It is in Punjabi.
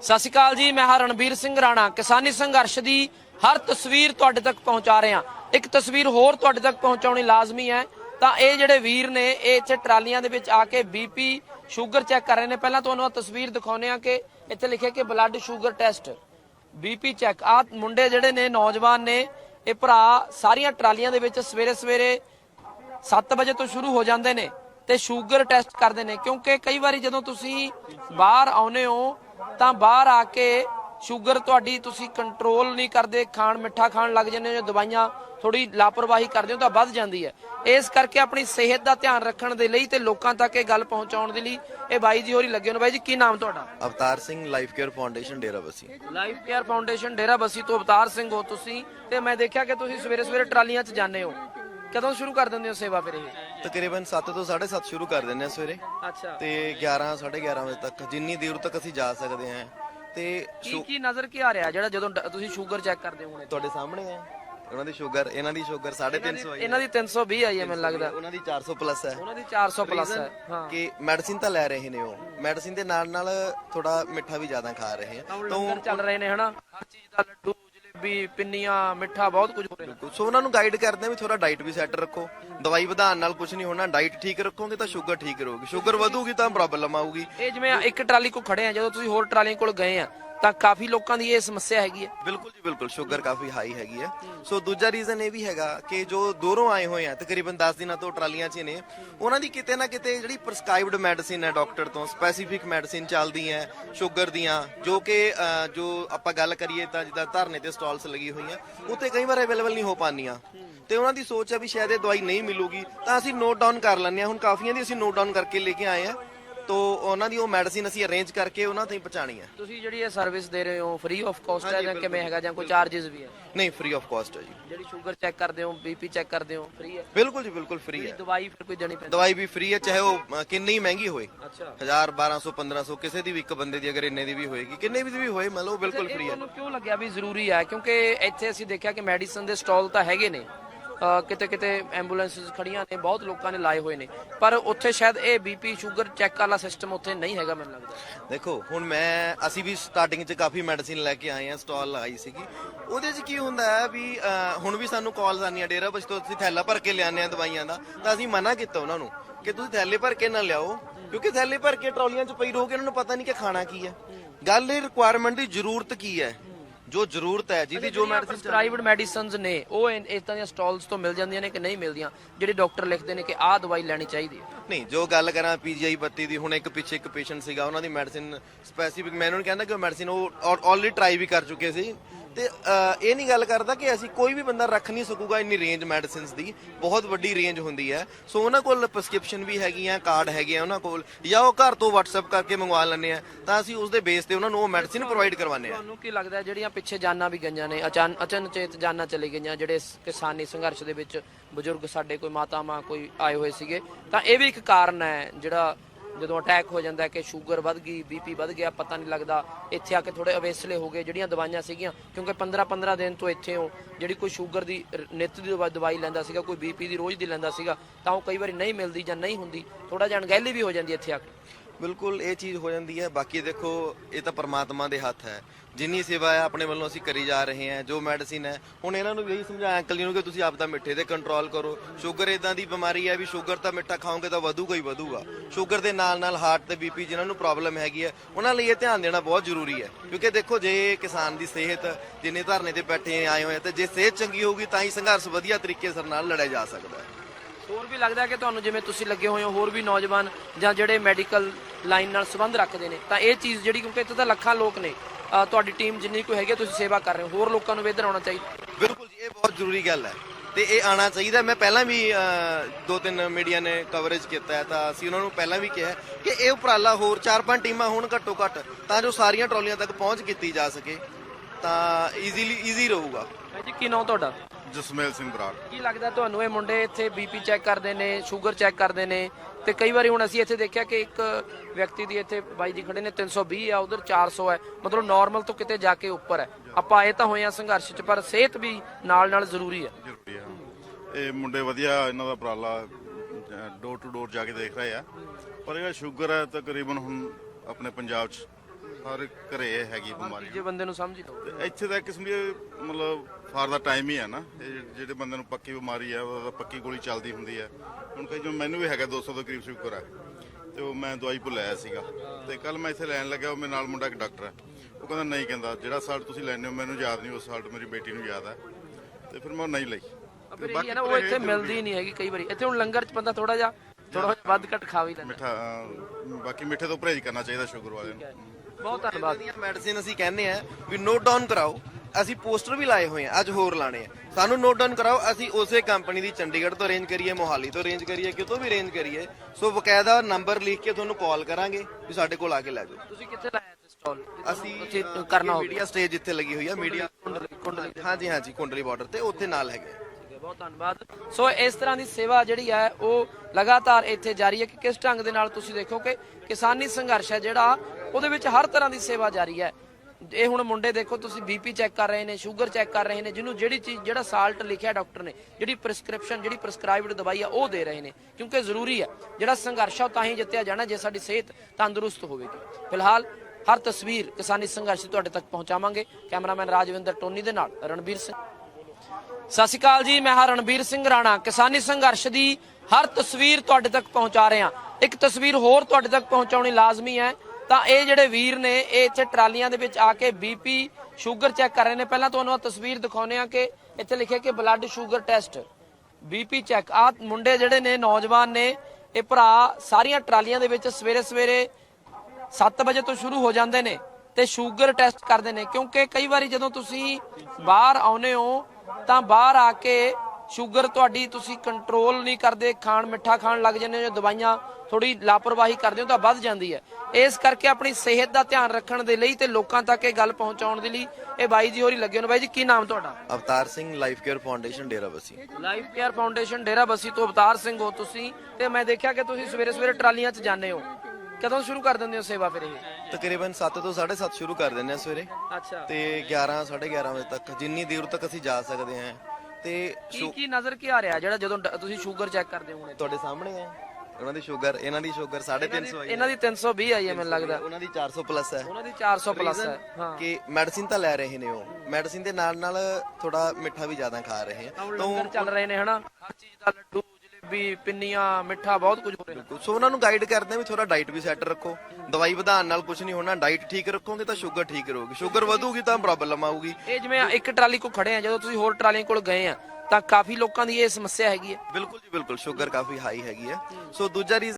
ਸਤਿ ਸ਼੍ਰੀ ਅਕਾਲ ਜੀ, ਮੈਂ ਹਾਂ ਰਣਬੀਰ ਸਿੰਘ ਰਾਣਾ। ਕਿਸਾਨੀ ਸੰਘਰਸ਼ ਦੀ ਹਰ ਤਸਵੀਰ ਤੁਹਾਡੇ ਤੱਕ ਪਹੁੰਚਾ ਰਹੇ। ਹਾਂ ਇੱਕ ਤਸਵੀਰ ਹੋਰ ਤੁਹਾਡੇ ਤੱਕ ਪਹੁੰਚਾਉਣੀ ਲਾਜ਼ਮੀ ਹੈ। ਤਾਂ ਇਹ ਜਿਹੜੇ ਵੀਰ ਨੇ, ਇਹ ਇੱਥੇ ਟਰਾਲੀਆਂ ਦੇ ਵਿੱਚ ਆ ਕੇ ਬੀਪੀ ਸ਼ੂਗਰ ਚੈੱਕ ਕਰ ਰਹੇ ਨੇ। ਪਹਿਲਾਂ ਤੁਹਾਨੂੰ ਆਹ ਤਸਵੀਰ ਦਿਖਾਉਂਦੇ ਆ ਕਿ ਇੱਥੇ ਲਿਖਿਆ ਕਿ blood sugar test BP check. ਆ ਮੁੰਡੇ ਜਿਹੜੇ ਨੇ, ਨੌਜਵਾਨ ਨੇ, ਇਹ ਭਰਾ ਸਾਰੀਆਂ ਟਰਾਲੀਆਂ ਦੇ ਵਿੱਚ ਸਵੇਰੇ ਸਵੇਰੇ 7 ਵਜੇ ਤੋਂ ਸ਼ੁਰੂ ਹੋ ਜਾਂਦੇ ਨੇ ਤੇ ਸ਼ੂਗਰ ਟੈਸਟ ਕਰਦੇ ਨੇ। ਕਿਉਂਕਿ ਕਈ ਵਾਰੀ ਜਦੋਂ ਤੁਸੀਂ ਬਾਹਰ ਆਉਨੇ ਹੋ ਤਾਂ ਬਾਹਰ ਆ ਕੇ ਸ਼ੂਗਰ ਤੁਹਾਡੀ ਤੁਸੀਂ ਕੰਟਰੋਲ ਨਹੀਂ ਕਰਦੇ ਖਾਣ ਮਿੱਠਾ ਖਾਣ ਲੱਗ ਜਾਂਦੇ ਹੋ ਜਾਂ ਦਵਾਈਆਂ ਥੋੜੀ ਲਾਪਰਵਾਹੀ ਕਰਦੇ ਹੋ ਤਾਂ ਵੱਧ ਜਾਂਦੀ ਹੈ। ਇਸ ਕਰਕੇ ਆਪਣੀ ਸਿਹਤ ਦਾ ਧਿਆਨ ਰੱਖਣ ਦੇ ਲਈ ਤੇ ਲੋਕਾਂ ਤੱਕ ਇਹ ਗੱਲ ਪਹੁੰਚਾਉਣ ਦੇ ਲਈ ਇਹ ਬਾਈ ਜੀ ਹੋਰੀ ਲੱਗੇ ਹੋਣ ਬਾਈ ਜੀ ਕੀ ਨਾਮ ਤੁਹਾਡਾ? Avtar Singh life care foundation Dera Bassi. Life care foundation Dera Bassi ਤੋਂ ਅਵਤਾਰ ਸਿੰਘ ਹੋ ਤੁਸੀਂ ਤੇ ਮੈਂ ਦੇਖਿਆ ਕਿ ਤੁਸੀਂ ਸਵੇਰੇ ਸਵੇਰੇ ਟਰਾਲੀਆਂ 'ਚ ਜਾਂਦੇ ਹੋ। ਕਦੋਂ ਸ਼ੁਰੂ ਕਰ ਦਿੰਦੇ ਹੋ ਸੇਵਾ ਫਿਰ ਇਹ? ਤਕਰੀਬਨ 7 ਤੋਂ 7:30 ਸ਼ੁਰੂ ਕਰ ਦਿੰਦੇ ਆ ਸਵੇਰੇ। ਅੱਛਾ। ਤੇ 11 11:30 ਵਜੇ ਤੱਕ ਜਿੰਨੀ ਦੇਰ ਤੱਕ ਅਸੀਂ ਜਾ ਸਕਦੇ ਹਾਂ। ਤੇ ਕੀ ਸ਼ੂ- ਕੀ ਨਜ਼ਰ ਕੀ ਆ ਰਿਹਾ ਜਿਹੜਾ ਜਦੋਂ ਡ- ਤੁਸੀਂ ਸ਼ੂਗਰ ਚੈੱਕ ਕਰਦੇ ਹੋ ਹੁਣੇ? ਤੁਹਾਡੇ ਸਾਹਮਣੇ ਹੈ ਉਹਨਾਂ ਦੀ ਸ਼ੂਗਰ ਇਹਨਾਂ ਦੀ ਸ਼ੂਗਰ 350 ਆਈ ਇਹਨਾਂ ਦੀ 320 ਆਈ ਹੈ ਮੈਨੂੰ ਲੱਗਦਾ। ਉਹਨਾਂ ਦੀ 400 ਪਲੱਸ ਹੈ। ਉਹਨਾਂ ਦੀ 400 ਪਲੱਸ ਹੈ ਹਾਂ। ਕਿ ਮੈਡੀਸਿਨ ਤਾਂ ਲੈ ਰਹੇ ਨੇ ਉਹ। ਮੈਡੀਸਿਨ ਦੇ ਨਾਲ ਨਾਲ ਥੋੜਾ ਮਿੱਠਾ ਵੀ ਜ਼ਿਆਦਾ ਖਾ ਰਹੇ ਤਾਂ ਆ ਲੰਗਰ ਚੱਲ ਰਹੇ ਨੇ ਹਨਾ? ਹਰ ਚੀਜ਼ ਦਾ ਲੱਡੂ ਜਲੇਬੀ ਪਿੰਨੀਆਂ ਮਿੱਠਾ ਬਹੁਤ ਕੁਝ ਹੋ ਰਿਹਾ। ਸੋ ਉਹਨਾਂ ਨੂੰ ਗਾਈਡ ਕਰਦੇ ਆ ਵੀ ਥੋੜਾ ਡਾਈਟ ਵੀ ਸੈੱਟ ਰੱਖੋ। ਦਵਾਈ ਵਧਾਉਣ ਨਾਲ ਕੁਝ ਨਹੀਂ ਹੋਣਾ ਡਾਈਟ ਠੀਕ ਰੱਖੋਗੇ ਤਾਂ ਸ਼ੂਗਰ ਠੀਕ ਰਹੂਗੀ। ਸ਼ੂਗਰ ਵਧੂਗੀ ਤਾਂ ਪ੍ਰੋਬਲਮ ਆਊਗੀ। ਇਹ ਜਿਵੇਂ ਇੱਕ ਟਰਾਲੀ ਕੋ ਖੜੇ ਆ ਜਦੋਂ ਤੁਸੀਂ ਹੋਰ ਟਰਾਲੀਆਂ ਕੋਲ ਗਏ ਆ ਤਾਂ ਕਾਫੀ ਲੋਕਾਂ ਦੀ ਇਹ ਸਮੱਸਿਆ ਹੈਗੀ ਹੈ। ਬਿਲਕੁਲ ਜੀ ਬਿਲਕੁਲ। ਸ਼ੂਗਰ ਕਾਫੀ ਹਾਈ ਹੈਗੀ ਹੈ। ਸੋ ਦੂਜਾ ਰੀਜ਼ਨ ਇਹ ਵੀ ਹੈਗਾ ਕਿ ਜੋ ਦੂਰੋਂ ਆਏ ਹੋਏ ਆ ਤਕਰੀਬਨ 10 ਦਿਨਾਂ ਤੋਂ ਟਰਾਲੀਆਂ 'ਚ ਨੇ ਉਹਨਾਂ ਦੀ ਕਿਤੇ ਨਾ ਕਿਤੇ ਜਿਹੜੀ ਪ੍ਰਸਕ੍ਰਾਈਬਡ ਮੈਡੀਸਿਨ ਹੈ ਡਾਕਟਰ ਤੋਂ ਸਪੈਸੀਫਿਕ ਮੈਡੀਸਿਨ ਚੱਲਦੀ ਹੈ ਸ਼ੂਗਰ ਦੀਆਂ ਜੋ ਕਿ ਅਹ, ਜੋ ਆਪਾਂ ਗੱਲ ਕਰੀਏ ਤਾਂ ਜਿੱਦਾਂ ਧਰਨੇ ਤੇ ਸਟਾਲਸ ਲੱਗੀ ਹੋਈਆਂ ਉੱਥੇ ਕਈ ਵਾਰ ਅਵੇਲੇਬਲ ਨਹੀਂ ਹੋ ਪਾਉਂਦੀਆਂ। ਤੇ ਉਹਨਾਂ ਦੀ ਸੋਚ ਹੈ ਵੀ ਸ਼ਾਇਦ ਇਹ ਦਵਾਈ ਨਹੀਂ ਮਿਲੂਗੀ ਤਾਂ ਅਸੀਂ ਨੋਟ ਡਾਊਨ ਕਰ ਲੈਂਦੇ ਹਾਂ। ਹੁਣ ਕਾਫੀਆਂ ਦੀ ਅਸੀਂ ਨੋਟ ਡਾਊਨ ਕਰਕੇ ਲੈ ਕੇ ਆਏ ਆ ਤੋ ਉਹਨਾਂ ਦੀ ਉਹ ਮੈਡੀਸਿਨ ਅਸੀਂ ਅਰੇਂਜ ਕਰਕੇ ਉਹਨਾਂ ਤਾਈਂ ਪਹੁੰਚਾਣੀ ਹੈ। ਤੁਸੀਂ ਜਿਹੜੀ ਇਹ ਸਰਵਿਸ ਦੇ ਰਹੇ ਹੋ ਫ੍ਰੀ ਆਫ ਕਾਸਟ ਹੈ ਜਾਂ ਕਿਵੇਂ ਹੈਗਾ ਜਾਂ ਕੋਈ ਚਾਰजेस ਵੀ ਹੈ? ਨਹੀਂ ਫ੍ਰੀ ਆਫ ਕਾਸਟ ਹੈ ਜੀ। ਜਿਹੜੀ ਸ਼ੂਗਰ ਚੈੱਕ ਕਰਦੇ ਹੋ ਬੀਪੀ ਚੈੱਕ ਕਰਦੇ ਹੋ ਫ੍ਰੀ ਹੈ? ਬਿਲਕੁਲ ਜੀ ਬਿਲਕੁਲ ਫ੍ਰੀ ਹੈ। ਦਵਾਈ ਫਿਰ ਕੋਈ ਦੇਣੀ ਪੈਂਦੀ ਦਵਾਈ ਵੀ ਫ੍ਰੀ ਹੈ ਚਾਹੇ ਉਹ ਅ, ਕਿੰਨੀ ਹੀ ਮਹਿੰਗੀ ਹੋਏ। ਅੱਛਾ। 1000 1200 1500 ਕਿਸੇ ਦੀ ਵੀ ਇੱਕ ਬੰਦੇ ਦੀ ਅਗਰ ਇੰਨੇ ਦੀ ਵੀ ਹੋਏਗੀ ਕਿੰਨੇ ਵੀ ਦੀ ਵੀ ਹੋਏ ਮਤਲਬ ਉਹ ਬਿਲਕੁਲ ਫ੍ਰੀ ਹੈ। ਤੁਹਾਨੂੰ ਕਿਉਂ ਲੱਗਿਆ ਵੀ ਜ਼ਰੂਰੀ ਹੈ? ਕਿਉਂਕਿ ਇੱਥੇ ਅਸੀਂ ਦੇਖਿਆ ਕਿ ਮੈਡੀਸਨ ਦੇ ਸਟਾਲ ਤਾਂ ਹੈਗੇ ਨੇ। ਕਿਤੇ ਕਿਤੇ ਐਂਬੂਲੈਂਸਸ ਖੜੀਆਂ ਨੇ, ਬਹੁਤ ਲੋਕਾਂ ਨੇ ਲਾਏ ਹੋਏ ਨੇ। ਪਰ ਉੱਥੇ ਸ਼ਾਇਦ ਇਹ ਬੀਪੀ ਸ਼ੂਗਰ ਚੈੱਕ ਵਾਲਾ ਸਿਸਟਮ ਉੱਥੇ ਨਹੀਂ ਹੈਗਾ ਮੈਨੂੰ ਲੱਗਦਾ। ਦੇਖੋ, ਹੁਣ ਮੈਂ, ਅਸੀਂ ਵੀ ਸਟਾਰਟਿੰਗ 'ਚ ਕਾਫੀ ਮੈਡੀਸਿਨ ਲੈ ਕੇ ਆਏ ਆ ਸਟਾਲ ਲਗਾਈ ਸੀਗੀ। ਉਹਦੇ 'ਚ ਕੀ ਹੁੰਦਾ ਹੈ ਵੀ ਹੁਣ ਵੀ ਸਾਨੂੰ ਕਾਲਸ ਆਉਂਦੀਆਂ, ਡੇਰਾ ਬਸ ਤੋਂ ਅਸੀਂ ਥੈਲਾ ਭਰ ਕੇ ਲਿਆਉਂਦੇ ਆ ਦਵਾਈਆਂ ਦਾ, ਤਾਂ ਅਸੀਂ ਮਨਾ ਕੀਤਾ ਉਹਨਾਂ ਨੂੰ ਕਿ ਤੁਸੀਂ ਥੈਲੇ ਭਰ ਕੇ ਨਾ ਲਿਆਓ, ਕਿਉਂਕਿ ਥੈਲੇ ਭਰ ਕੇ ਟਰਾਲੀਆਂ 'ਚ ਪਈ ਰਹੋਗੇ ਉਹਨਾਂ ਨੂੰ ਪਤਾ ਨਹੀਂ ਕਿ ਖਾਣਾ ਕੀ ਹੈ। ਗੱਲ ਇਹ ਰਿਕੁਆਇਰਮੈਂਟ ਦੀ ਜ਼ਰੂਰਤ ਕੀ ਹੈ? ਜੋ ਜ਼ਰੂਰਤ ਹੈ ਜਿਹਦੀ ਜੋ ਮੈਡੀਸਿਨ ਪ੍ਰਾਈਵੇਟ ਮੈਡੀਸਿਨਸ ਨੇ ਉਹ ਤਰ੍ਹਾਂ ਦੀਆਂ ਸਟਾਲਸ ਤੋਂ ਮਿਲ ਜਾਂਦੀਆਂ ਨੇ ਕਿ ਨਹੀਂ ਮਿਲਦੀਆਂ? ਜਿਹੜੇ ਡਾਕਟਰ ਲਿਖਦੇ ਨੇ ਕਿ ਆਹ ਦਵਾਈ ਲੈਣੀ ਚਾਹੀਦੀ ਹੈ। ਨਹੀਂ ਜੋ ਗੱਲ ਕਰਾਂ ਪੀਜੀਆਈ ਬੱਤੀ ਦੀ ਹੁਣ ਇੱਕ ਪਿੱਛੇ ਇੱਕ ਪੇਸ਼ੈਂਟ ਸੀਗਾ ਉਹਨਾਂ ਦੀ ਮੈਡੀਸਿਨ ਸਪੈਸੀਫਿਕ ਮੈਂ ਉਹਨਾਂ ਨੂੰ ਕਹਿੰਦਾ ਕਿ ਉਹ ਮੈਡੀਸਿਨ ਉਹ ਆਲਰੇਡੀ ਟਰਾਈ ਵੀ ਕਰ ਚੁੱਕੇ ਸੀ। ਤੇ ਇਹ ਨਹੀਂ ਗੱਲ ਕਰਦਾ ਕਿ ਅਸੀਂ ਕੋਈ ਵੀ ਬੰਦਾ ਰੱਖ ਨਹੀਂ ਸਕੂਗਾ ਇੰਨੀ ਰੇਂਜ ਮੈਡੀਸਿਨਸ ਦੀ। ਬਹੁਤ ਵੱਡੀ ਰੇਂਜ ਹੁੰਦੀ ਹੈ। ਸੋ ਉਹਨਾਂ ਕੋਲ ਪ੍ਰਸਕ੍ਰਿਪਸ਼ਨ ਵੀ ਹੈਗੀਆਂ ਕਾਰਡ ਹੈਗੇ ਆ ਉਹਨਾਂ ਕੋਲ ਜਾਂ ਉਹ ਘਰ ਤੋਂ WhatsApp ਕਰਕੇ ਮੰਗਵਾ ਲੈਂਦੇ ਆ। ਤਾਂ ਅਸੀਂ ਉਸ ਦੇ ਬੇਸ ਤੇ ਉਹਨਾਂ ਨੂੰ ਉਹ ਮੈਡੀਸਿਨ ਪ੍ਰੋਵਾਈਡ ਕਰਵਾਉਂਦੇ ਆ। ਤੁਹਾਨੂੰ ਕੀ ਲੱਗਦਾ ਹੈ ਜਿਹੜੀਆਂ ਪਿੱਛੇ ਜਾਨਾਂ ਵੀ ਗਈਆਂ ਨੇ ਅਚਾਨ ਅਚਨਚੇਤ ਜਾਨਾਂ ਚਲੀ ਗਈਆਂ ਜਿਹੜੇ ਕਿਸਾਨੀ ਸੰਘਰਸ਼ ਦੇ ਵਿੱਚ ਬਜ਼ੁਰਗ ਸਾਡੇ ਕੋਈ ਮਾਤਾਵਾਂ ਕੋਈ ਆਏ ਹੋਏ ਸੀਗੇ ਤਾਂ ਇਹ ਵੀ ਇੱਕ ਕਾਰਨ ਹੈ ਜਿਹੜਾ ਜਦੋਂ ਅਟੈਕ ਹੋ ਜਾਂਦਾ ਕਿ ਸ਼ੂਗਰ ਵੱਧ ਗਈ ਬੀਪੀ ਵੱਧ ਗਿਆ, ਪਤਾ ਨਹੀਂ ਲੱਗਦਾ। ਇੱਥੇ ਆ ਕੇ ਥੋੜੇ ਅਵੇਸਲੇ ਹੋ ਗਏ, ਜਿਹੜੀਆਂ ਦਵਾਈਆਂ ਸੀਗੀਆਂ, ਕਿਉਂਕਿ 15 15 ਦਿਨ ਤੋਂ ਇੱਥੇ ਹੋ, ਜਿਹੜੀ ਕੋਈ ਸ਼ੂਗਰ ਦੀ ਰ- ਨਿੱਤ ਦੀ ਦਵਾ- ਦਵਾਈ ਲੈਂਦਾ ਸੀਗਾ, ਕੋਈ ਬੀਪੀ ਦੀ ਰੋਜ਼ ਦੀ ਲੈਂਦਾ ਸੀਗਾ, ਤਾਂ ਉਹ ਕਈ ਵਾਰੀ ਨਹੀਂ ਮਿਲਦੀ ਜਾਂ ਨਹੀਂ ਹੁੰਦੀ ਥੋੜਾ ਜਿਹਾ ਅਣਗਹਿਲੀ ਵੀ ਹੋ ਜਾਂਦੀ ਇੱਥੇ ਆ ਕੇ। ਬਿਲਕੁਲ ਇਹ ਚੀਜ਼ ਹੋ ਜਾਂਦੀ ਹੈ। ਬਾਕੀ ਦੇਖੋ, ਇਹ ਤਾਂ ਪਰਮਾਤਮਾ ਦੇ ਹੱਥ ਹੈ। ਜਿੰਨੀ ਸੇਵਾ ਹੈ, ਆਪਣੇ ਵੱਲੋਂ ਅਸੀਂ ਕਰੀ ਜਾ ਰਹੇ ਹਾਂ। ਜੋ ਮੈਡੀਸਿਨ ਹੈ, ਹੁਣ ਇਹਨਾਂ ਨੂੰ ਵੀ ਇਹੀ ਸਮਝਾਇਆ, ਅੰਕਲ ਜੀ ਨੂੰ ਕਿ ਤੁਸੀਂ ਆਪ ਦਾ ਮਿੱਠੇ ਤੇ ਕੰਟਰੋਲ ਕਰੋ। ਸ਼ੂਗਰ ਇਦਾਂ ਦੀ ਬਿਮਾਰੀ ਹੈ ਵੀ ਸ਼ੂਗਰ ਤਾਂ ਮਿੱਠਾ ਖਾਓਗੇ ਤਾਂ ਵਧੂਗਾ ਹੀ ਵਧੂਗਾ। ਸ਼ੂਗਰ ਦੇ ਨਾਲ ਨਾਲ ਹਾਰਟ ਤੇ ਬੀਪੀ ਜਿਨ੍ਹਾਂ ਨੂੰ ਪ੍ਰੋਬਲਮ ਹੈਗੀ ਹੈ, ਉਹਨਾਂ ਲਈ ਇਹ ਧਿਆਨ ਦੇਣਾ ਬਹੁਤ ਜ਼ਰੂਰੀ ਹੈ। ਕਿਉਂਕਿ ਦੇਖੋ, ਜੇ ਕਿਸਾਨ ਦੀ ਸਿਹਤ ਜਿੰਨੇ ਧਰਨੇ ਤੇ ਬੈਠੇ ਆਏ ਹੋਏ ਆ, ਤੇ ਜੇ ਸਿਹਤ ਚੰਗੀ ਹੋਊਗੀ, ਤਾਂ ਹੀ ਸੰਘਰਸ਼ ਵਧੀਆ ਤਰੀਕੇ ਸਿਰ ਨਾਲ ਲੜਿਆ ਜਾ ਸਕਦਾ ਹੈ। ਹੋਰ ਵੀ ਲੱਗਦਾ ਕਿ ਤੁਹਾਨੂੰ ਜਿਵੇਂ ਤੁਸੀਂ ਲੱਗੇ ਹੋਏ ਹੋ ਹੋਰ ਵੀ ਨੌਜਵਾਨ ਜਾਂ ਜਿਹੜੇ ਮੈਡੀਕਲ ਲਾਈਨ ਨਾਲ ਸੰਬੰਧ ਰੱਖਦੇ ਨੇ ਤਾਂ ਇਹ ਚੀਜ਼ ਜਿਹੜੀ ਕਿਉਂਕਿ ਇੱਥੇ ਤਾਂ ਲੱਖਾਂ ਲੋਕ ਨੇ ਤੁਹਾਡੀ ਟੀਮ ਜਿੰਨੀ ਕੋਈ ਹੈਗੀ ਤੁਸੀਂ ਸੇਵਾ ਕਰ ਰਹੇ ਹੋ ਹੋਰ ਲੋਕਾਂ ਨੂੰ ਵੀ ਇੱਧਰ ਆਉਣਾ ਚਾਹੀਦਾ ਬਿਲਕੁਲ ਜੀ ਇਹ ਬਹੁਤ ਜ਼ਰੂਰੀ ਗੱਲ ਹੈ ਤੇ ਇਹ ਆਣਾ ਚਾਹੀਦਾ। ਮੈਂ ਪਹਿਲਾਂ ਵੀ ਦੋ ਤਿੰਨ ਮੀਡੀਆ ਨੇ ਕਵਰੇਜ ਕੀਤਾ ਤਾਂ ਅਸੀਂ ਉਹਨਾਂ ਨੂੰ ਪਹਿਲਾਂ ਵੀ ਕਿਹਾ ਕਿ ਇਹ ਉਪਰਾਲਾ ਹੋਰ ਚਾਰ ਪੰਜ ਟੀਮਾਂ ਹੋਣ ਘੱਟੋ ਘੱਟ ਤਾਂ ਜੋ ਸਾਰੀਆਂ ਟਰਾਲੀਆਂ ਤੱਕ ਪਹੁੰਚ ਕੀਤੀ ਜਾ ਸਕੇ ਤਾਂ ਈਜ਼ੀਲੀ ਈਜ਼ੀ ਰਹੂਗਾ। ਜੀ ਕੀ ਨਾਮ ਤੁਹਾਡਾ? ਜਸਮੇਲ ਸਿੰਘ ਬਰਾੜ। ਕੀ ਲੱਗਦਾ ਤੁਹਾਨੂੰ ਇਹ ਮੁੰਡੇ ਇੱਥੇ ਬੀਪੀ ਚੈੱਕ ਕਰਦੇ ਨੇ ਸ਼ੂਗਰ ਚੈੱਕ ਕਰਦੇ ਨੇ ਤੇ ਕਈ ਵਾਰੀ ਹੁਣ ਅਸੀਂ ਇੱਥੇ ਦੇਖਿਆ ਕਿ ਇੱਕ ਵਿਅਕਤੀ ਦੀ ਇੱਥੇ ਬਾਈ ਜੀ ਖੜੇ ਨੇ 320 ਆ ਉਧਰ 400 ਹੈ ਮਤਲਬ ਨਾਰਮਲ ਤੋਂ ਕਿਤੇ ਜਾ ਕੇ ਉੱਪਰ ਹੈ। ਆਪਾਂ ਆਏ ਤਾਂ ਹੋਏ ਆ ਸੰਘਰਸ਼ 'ਚ ਪਰ ਸਿਹਤ ਵੀ ਨਾਲ ਨਾਲ ਜ਼ਰੂਰੀ ਹੈ। ਜ਼ਰੂਰੀ ਹੈ ਇਹ ਮੁੰਡੇ ਵਧੀਆ ਇਹਨਾਂ ਦਾ ਉਪਰਾਲਾ ਡੋਰ ਟੂ ਡੋਰ ਜਾ ਕੇ ਦੇਖ ਰਹੇ ਆ। ਪਰ ਇਹ ਸ਼ੂਗਰ ਹੈ ਤਕਰੀਬਨ ਹੁਣ ਆਪਣੇ ਪੰਜਾਬ 'ਚ ਹਰ ਘਰੇ ਹੈਗੀ ਬਿਮਾਰੀ ਜੇ ਬੰਦੇ ਨੂੰ ਸਮਝ ਲਓ। ਤੇ ਇੱਥੇ ਤਾਂ ਕਿਸਮ ਦੀ ਮਤਲਬ ਫਾਰ ਦਾ ਟਾਈਮ ਹੀ ਹੈ ਨਾ। ਇਹ ਜਿਹੜੇ ਬੰਦੇ ਨੂੰ ਪੱਕੀ ਬਿਮਾਰੀ ਹੈ ਉਹਦਾ ਪੱਕੀ ਗੋਲੀ ਚੱਲਦੀ ਹੁੰਦੀ ਹੈ ਹੁਣ ਕਈ ਜਿਵੇਂ ਮੈਨੂੰ ਵੀ ਹੈਗਾ 200 ਦੇ ਕਰੀਬ ਸ਼ੂਗਰ ਹੈ ਤੇ ਉਹ ਮੈਂ ਦਵਾਈ ਭੁੱਲ ਆਇਆ ਸੀਗਾ। ਤੇ ਕੱਲ ਮੈਂ ਇੱਥੇ ਲੈਣ ਲੱਗਿਆ ਉਹ ਮੇਰੇ ਨਾਲ ਮੁੰਡਾ ਇੱਕ ਡਾਕਟਰ ਹੈ ਉਹ ਕਹਿੰਦਾ ਨਹੀਂ ਕਹਿੰਦਾ ਜਿਹੜਾ ਸਾਲਟ ਤੁਸੀਂ ਲੈਣੇ ਹੋ ਮੈਨੂੰ ਯਾਦ ਨਹੀਂ ਉਹ ਸਾਲਟ ਮੇਰੀ ਬੇਟੀ ਨੂੰ ਯਾਦ ਹੈ ਤੇ ਫਿਰ ਮੈਂ ਉਹ ਨਹੀਂ ਲਈ। ਫਿਰ ਇਹ ਨਾ ਉਹ ਇੱਥੇ ਮਿਲਦੀ ਨਹੀਂ ਹੈਗੀ ਕਈ ਵਾਰੀ। ਇੱਥੇ ਹੁਣ ਲੰਗਰ ਚ ਬੰਦਾ ਥੋੜਾ ਜਿਹਾ ਥੋੜਾ ਜਿਹਾ ਵੱਧ ਘੱਟ ਖਾ ਵੀ ਲੈਂਦਾ। ਮਿੱਠਾ ਅਹ, ਬਾਕੀ ਮਿੱਠੇ ਤੋਂ ਪਰਹੇਜ਼ ਕਰਨਾ ਚਾਹੀਦਾ ਸ਼ੂਗਰ ਵਾਲਿਆਂ ਨੂੰ। ਬਹੁਤ ਧੰਨਵਾਦ। ਦੀਆਂ ਮੈਡੀਸਿਨ ਅਸੀਂ ਕਹਿੰਦੇ ਆ ਵੀ ਨੋਟ ਡਾਊਨ ਕਰਾਓ। ਅਸੀਂ ਪੋਸਟਰ ਵੀ ਲਾਏ ਹੋਏ ਆ ਅੱਜ ਹੋਰ ਲਾਣੇ ਆ। ਸਾਨੂੰ ਨੋਟ ਡਾਊਨ ਕਰਾਓ ਅਸੀਂ ਉਸੇ ਕੰਪਨੀ ਦੀ ਚੰਡੀਗੜ੍ਹ ਤੋਂ ਅਰੇਂਜ ਕਰੀਏ ਮੋਹਾਲੀ ਤੋਂ ਅਰੇਂਜ ਕਰੀਏ ਕਿਤੋਂ ਵੀ ਅਰੇਂਜ ਕਰੀਏ। ਸੋ ਬਕਾਇਦਾ ਨੰਬਰ ਲਿਖ ਕੇ ਤੁਹਾਨੂੰ ਕਾਲ ਕਰਾਂਗੇ ਵੀ ਸਾਡੇ ਕੋਲ ਆ ਕੇ ਲੈ ਜਾਓ। ਤੁਸੀਂ ਕਿੱਥੇ ਲਾਇਆ ਤੇ ਸਟਾਲ ਅਸੀਂ ਕਰਨਾ ਹੋਵੇ। ਮੀਡੀਆ ਸਟੇਜ ਜਿੱਥੇ ਲੱਗੀ ਹੋਈ ਆ ਮੀਡੀਆ ਕੁੰਡਲੀ ਹਾਂਜੀ ਹਾਂਜੀ ਕੁੰਡਲੀ ਬਾਰਡਰ ਤੇ ਉੱਥੇ ਨਾਲ ਹੈਗੇ ਬਹੁਤ ਧੰਨਵਾਦ। ਸੋ ਇਸ ਤਰ੍ਹਾਂ ਦੀ ਸੇਵਾ ਜਿਹੜੀ ਹੈ, ਉਹ ਲਗਾਤਾਰ ਇੱਥੇ ਜਾਰੀ ਹੈ ਕਿ ਕਿਸ ਢੰਗ ਦੇ ਨਾਲ ਤੁਸੀਂ ਦੇਖੋ ਕਿ ਕਿਸਾਨੀ ਸੰਘਰਸ਼ ਹੈ ਜਿਹੜਾ, ਉਹਦੇ ਵਿੱਚ ਹਰ ਤਰ੍ਹਾਂ ਦੀ ਸੇਵਾ ਜਾਰੀ ਹੈ। ਇਹ ਹੁਣ ਮੁੰਡੇ ਦੇਖੋ, ਤੁਸੀਂ ਬੀਪੀ ਚੈੱਕ ਕਰ ਰਹੇ ਨੇ, ਸ਼ੂਗਰ ਚੈੱਕ ਕਰ ਰਹੇ ਨੇ, ਜਿਹਨੂੰ ਜਿਹੜੀ ਚੀਜ਼, ਜਿਹੜਾ ਸਾਲਟ ਲਿਖਿਆ ਡਾਕਟਰ ਨੇ, ਜਿਹੜੀ ਪ੍ਰਿਸਕ੍ਰਿਪਸ਼ਨ ਜਿਹੜੀ ਪ੍ਰਿਸਕ੍ਰਾਈਬਡ ਦਵਾਈ ਆ, ਉਹ ਦੇ ਰਹੇ ਨੇ। ਕਿਉਂਕਿ ਜ਼ਰੂਰੀ ਹੈ, ਜਿਹੜਾ ਸੰਘਰਸ਼ ਆ, ਉਹ ਤਾਂ ਹੀ ਜਿੱਤਿਆ ਜਾਣਾ ਜੇ ਸਾਡੀ ਸਿਹਤ ਤੰਦਰੁਸਤ ਹੋਵੇਗੀ। ਫਿਲਹਾਲ ਹਰ ਤਸਵੀਰ ਕਿਸਾਨੀ ਸੰਘਰਸ਼ ਤੁਹਾਡੇ ਤੱਕ ਪਹੁੰਚਾਵਾਂਗੇ। ਕੈਮਰਾਮੈਨ ਰਾਜਵਿੰਦਰ ਟੋਨੀ ਦੇ ਨਾਲ ਰਣਬੀਰ ਸਿੰਘ। ਸਤਿ ਸ਼੍ਰੀ ਅਕਾਲ ਜੀ, ਮੈਂ ਹਾਂ ਰਣਬੀਰ ਸਿੰਘ ਰਾਣਾ। ਕਿਸਾਨੀ ਸੰਘਰਸ਼ ਦੀ ਹਰ ਤਸਵੀਰ ਤੁਹਾਡੇ ਤੱਕ ਪਹੁੰਚਾ ਰਿਹਾ ਇੱਕ ਤਸਵੀਰ ਹੋਰ ਤੁਹਾਡੇ ਤੱਕ ਪਹੁੰਚਾਉਣੀ ਲਾਜ਼ਮੀ ਹੈ। ਤਾਂ ਇਹ ਜਿਹੜੇ ਵੀਰ ਨੇ, ਇਹ ਇੱਥੇ ਟਰਾਲੀਆਂ ਦੇ ਵਿੱਚ ਆ ਕੇ ਬੀਪੀ ਸ਼ੂਗਰ ਚੈੱਕ ਕਰ ਰਹੇ ਨੇ। ਪਹਿਲਾਂ ਤੁਹਾਨੂੰ ਆ ਤਸਵੀਰ ਦਿਖਾਉਂਦੇ ਆ ਕਿ ਇੱਥੇ ਲਿਖਿਆ ਕਿ blood sugar test BP check. ਆ ਮੁੰਡੇ ਜਿਹੜੇ ਨੇ, ਨੌਜਵਾਨ ਨੇ, ਇਹ ਭਰਾ ਸਾਰੀਆਂ ਟਰਾਲੀਆਂ ਦੇ ਵਿੱਚ ਸਵੇਰੇ ਸਵੇਰੇ 7 ਵਜੇ ਤੋਂ ਸ਼ੁਰੂ ਹੋ ਜਾਂਦੇ ਨੇ ਤੇ ਸ਼ੂਗਰ ਟੈਸਟ ਕਰਦੇ ਨੇ। ਕਿਉਂਕਿ ਕਈ ਵਾਰੀ ਜਦੋਂ ਤੁਸੀਂ ਬਾਹਰ ਆਉਨੇ ਹੋ ਤਾਂ ਬਾਹਰ ਆ ਕੇ ਸ਼ੂਗਰ ਤੁਹਾਡੀ ਤੁਸੀਂ ਕੰਟਰੋਲ ਨਹੀਂ ਕਰਦੇ ਖਾਣ ਮਿੱਠਾ ਖਾਣ ਲੱਗ ਜਾਂਦੇ ਹੋ ਜਾਂ ਦਵਾਈਆਂ ਥੋੜੀ ਲਾਪਰਵਾਹੀ ਕਰਦੇ ਹੋ ਤਾਂ ਵੱਧ ਜਾਂਦੀ ਹੈ। ਇਸ ਕਰਕੇ ਆਪਣੀ ਸਿਹਤ ਦਾ ਧਿਆਨ ਰੱਖਣ ਦੇ ਲਈ ਤੇ ਲੋਕਾਂ ਤੱਕ ਇਹ ਗੱਲ ਪਹੁੰਚਾਉਣ ਦੇ ਲਈ ਇਹ ਬਾਈ ਜੀ ਹੋਰੀ ਲੱਗੇ ਨੇ ਬਾਈ ਜੀ ਕੀ ਨਾਮ ਤੁਹਾਡਾ? Avtar Singh life care foundation Dera Bassi. Life care foundation Dera Bassi ਤੋਂ ਅਵਤਾਰ ਸਿੰਘ ਹੋ ਤੁਸੀਂ ਤੇ ਮੈਂ ਦੇਖਿਆ ਕਿ ਤੁਸੀਂ ਸਵੇਰੇ ਸਵੇਰੇ ਟਰਾਲੀਆਂ 'ਚ ਜਾਂਦੇ ਹੋ। ਕਦੋਂ ਸ਼ੁਰੂ ਕਰ ਦਿੰਦੇ ਹੋ ਸੇਵਾ ਫਿਰ ਇਹ? ਤਕਰੀਬਨ 7 ਤੋਂ 7:30 ਸ਼ੁਰੂ ਕਰ ਦਿੰਦੇ ਆ ਸਵੇਰੇ। ਅੱਛਾ। ਤੇ 11 11:30 ਵਜੇ ਤੱਕ ਜਿੰਨੀ ਦੇਰ ਤੱਕ ਅਸੀਂ ਜਾ ਸਕਦੇ ਹਾਂ। ਤੇ ਕੀ ਕੀ ਨਜ਼ਰ ਕੀ ਆ ਰਿਹਾ ਜਿਹੜਾ ਜਦੋਂ ਡ- ਤੁਸੀਂ ਸ਼ੂਗਰ ਚੈੱਕ ਕਰਦੇ ਹੋ ਹੁਣੇ ਤੁਹਾਡੇ ਸਾਹਮਣੇ ਹੈ ਉਹਨਾਂ ਦੀ ਸ਼ੂਗਰ ਇਹਨਾਂ ਦੀ ਸ਼ੂਗਰ 350 ਆਈ ਹੈ। ਇਹਨਾਂ ਦੀ 320 ਆਈ ਹੈ ਮੈਨੂੰ ਲੱਗਦਾ। ਉਹਨਾਂ ਦੀ 400 ਪਲੱਸ ਹੈ। ਉਹਨਾਂ ਦੀ 400 ਪਲੱਸ ਹੈ। ਹਾਂ। ਕਿ ਮੈਡੀਸਿਨ ਤਾਂ ਲੈ ਰਹੇ ਨੇ ਉਹ। ਮੈਡੀਸਿਨ ਦੇ ਨਾਲ ਨਾਲ ਥੋੜਾ ਮਿੱਠਾ ਵੀ ਜ਼ਿਆਦਾ ਖਾ ਰਹੇ ਤਾਂ ਆ ਹੁਣ ਲੰਗਰ ਚੱਲ ਰਹੇ ਨੇ ਹਨਾ? ਹਰ ਚੀਜ਼ ਦਾ ਲੱਡੂ ਜਲੇਬੀ ਪਿੰਨੀਆਂ ਮਿੱਠਾ ਬਹੁਤ ਕੁਝ ਹੋ ਰਿਹਾ। ਸੋ ਉਹਨਾਂ ਨੂੰ ਗਾਈਡ ਕਰਦੇ ਆ ਵੀ ਥੋੜਾ ਡਾਈਟ ਵੀ ਸੈੱਟ ਰੱਖੋ। ਦਵਾਈ ਵਧਾਉਣ ਨਾਲ ਕੁਝ ਨਹੀਂ ਹੋਣਾ ਡਾਈਟ ਠੀਕ ਰੱਖੋਗੇ ਤਾਂ ਸ਼ੂਗਰ ਠੀਕ ਰਹੂਗੀ। ਸ਼ੂਗਰ ਵਧੂਗੀ ਤਾਂ ਪ੍ਰੋਬਲਮ ਆਊਗੀ। ਇਹ ਜਿਵੇਂ ਇੱਕ ਟਰਾਲੀ ਕੋ ਖੜੇ ਆ ਜਦੋਂ ਤੁਸੀਂ ਹੋਰ ਟਰਾਲੀਆਂ ਕੋਲ ਗਏ ਆ ਤਾਂ ਕਾਫੀ ਲੋਕਾਂ ਦੀ ਇਹ ਸਮੱਸਿਆ ਹੈਗੀ ਹੈ ਬਿਲਕੁਲ ਜੀ ਬਿਲਕੁਲ ਸ਼ੂਗਰ ਕਾਫੀ ਹਾਈ ਹੈਗੀ ਹੈ ਸੋ ਦੂਜਾ ਰੀਜ਼ਨ